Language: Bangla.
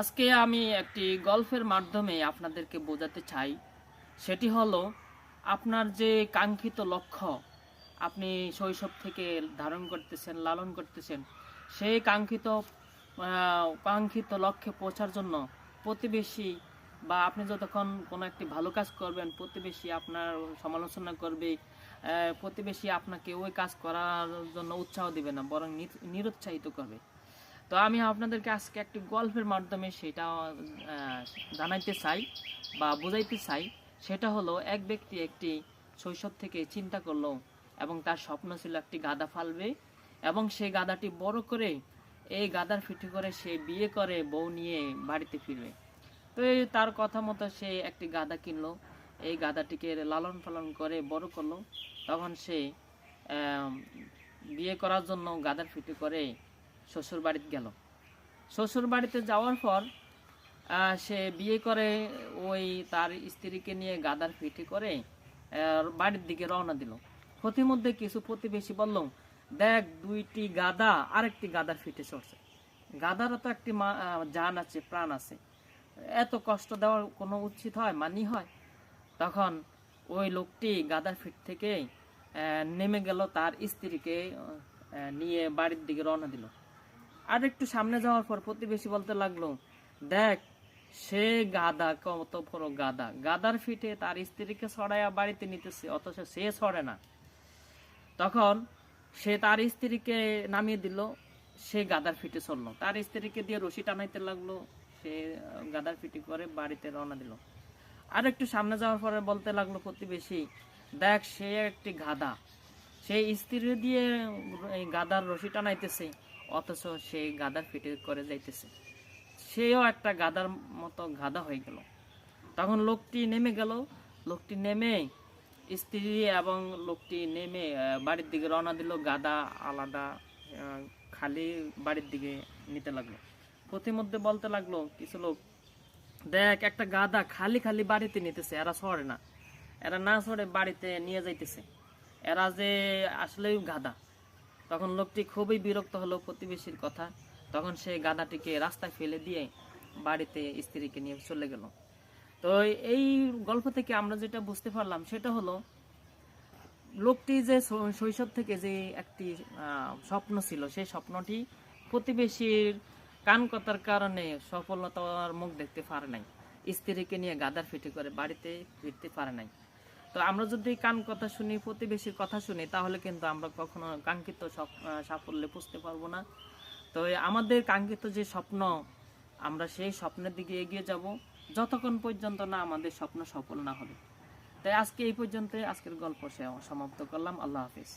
আজকে আমি একটি গল্পের মাধ্যমে আপনাদেরকে বোঝাতে চাই। সেটি হলো, আপনার যে কাঙ্ক্ষিত লক্ষ্য আপনি শৈশব থেকে ধারণ করতেছেন, লালন করতেছেন সেই কাঙ্ক্ষিত কাঙ্ক্ষিত লক্ষ্যে পৌঁছার জন্য প্রতিবেশী বা আপনি যতক্ষণ কোনো একটি ভালো কাজ করবেন, প্রতিবেশী আপনার সমালোচনা করবে প্রতিবেশী আপনাকে ওই কাজ করার জন্য উৎসাহ দিবে না, বরং নিরুৎসাহিত করবে। তো আমি আপনাদেরকে আজকে একটি গল্পের মাধ্যমে সেটা জানাইতে চাই বা বোঝাইতে চাই। সেটা হলো, এক ব্যক্তি একটি শৈশব থেকে চিন্তা করল এবং তার স্বপ্ন ছিল একটি গাদা ফালবে এবং সেই গাদাটি বড় করে, এই গাদার ফিটি করে সে বিয়ে করে বউ নিয়ে বাড়িতে ফিরবে। তো তার কথা মতো সে একটি গাদা কিনলো। এই গাদাটিকে লালন পালন করে বড় করল। তখন সে বিয়ে করার জন্য গাদার ফিটি করে শ্বশুর বাড়িতে গেল। শ্বশুর বাড়িতে যাওয়ার পর সে বিয়ে করে ওই তার স্ত্রীকে নিয়ে গাদার পিঠে করে বাড়ির দিকে রওনা দিল। প্রতিমধ্যে কিছু প্রতিবেশী বলল, দেখ, দুইটি গাদা, আরেকটি গাদার ফিটে চড়ছে। গাদারও তো একটি জান আছে, প্রাণ আছে। এত কষ্ট দেওয়ার কোনো উচিত হয়, মানি হয়? তখন ওই লোকটি গাদার ফিট থেকে নেমে গেল তার স্ত্রীকে নিয়ে বাড়ির দিকে রওনা দিল। আর একটু সামনে যাওয়ার পর প্রতিবেশী বলতে লাগল, দেখ, সে গাদা, কত বড় গাদা। গাদার ফিটে তার স্ত্রীকে ছড়াইয়া বাড়িতে নিতেছে, অথচ সে ছড়ে না। তখন সে তার স্ত্রীকে নামিয়ে দিল, সে গাদার ফিটে চলল। তার স্ত্রীকে দিয়ে রশি টানাইতে লাগল, সে গাদার ফিটি করে বাড়িতে রওনা দিল। আর একটু সামনে যাওয়ার পরে বলতে লাগল প্রতিবেশী, দেখ, সে একটি গাদা। সেই স্ত্রী দিয়ে গাদার রশি টানাইতেছে অথচ সে গাদার ফিটে করে যাইতেছে। সেও একটা গাদার মতো গাদা হয়ে গেল। তখন লোকটি নেমে গেল। লোকটি নেমে স্ত্রী এবং লোকটি নেমে বাড়ির দিকে রওনা দিল। গাদা আলাদা খালি বাড়ির দিকে নিতে লাগল। প্রতিমধ্যে বলতে লাগল, কিছু লোক, দেখ, একটা গাদা খালি খালি বাড়িতে নিতেছে, এরা সরে না। এরা না সরে বাড়িতে নিয়ে যাইতেছে। এরা যে আসলেই গাদা তখন লোকটি খুবই বিরক্ত হলো প্রতিবেশীর কথা। তখন সে গাদাটিকে রাস্তায় ফেলে দিয়ে বাড়িতে স্ত্রীকে নিয়ে চলে গেল। তো এই গল্প থেকে আমরা যেটা বুঝতে পারলাম, সেটা হলো, লোকটি যে শৈশব থেকে যে একটি স্বপ্ন ছিল, সেই স্বপ্নটি প্রতিবেশীর কান কথার কারণে সফলতার মুখ দেখতে পারে নাই। স্ত্রীকে নিয়ে গাদার ফিটি করে বাড়িতে ফিরতে পারে নাই। তো আমরা যদি কান কথা শুনি, প্রতিবেশীর কথা শুনি, তাহলে কিন্তু আমরা কখনো কাঙ্ক্ষিত সাফল্যে পুষতে পারব না। তো আমাদের কাঙ্ক্ষিত যে স্বপ্ন, আমরা সেই স্বপ্নের দিকে এগিয়ে যাব, যতক্ষণ পর্যন্ত না আমাদের স্বপ্ন সফল না হবে। তাই আজকে এই পর্যন্ত আজকের গল্প সমাপ্ত করলাম। আল্লাহ হাফিজ।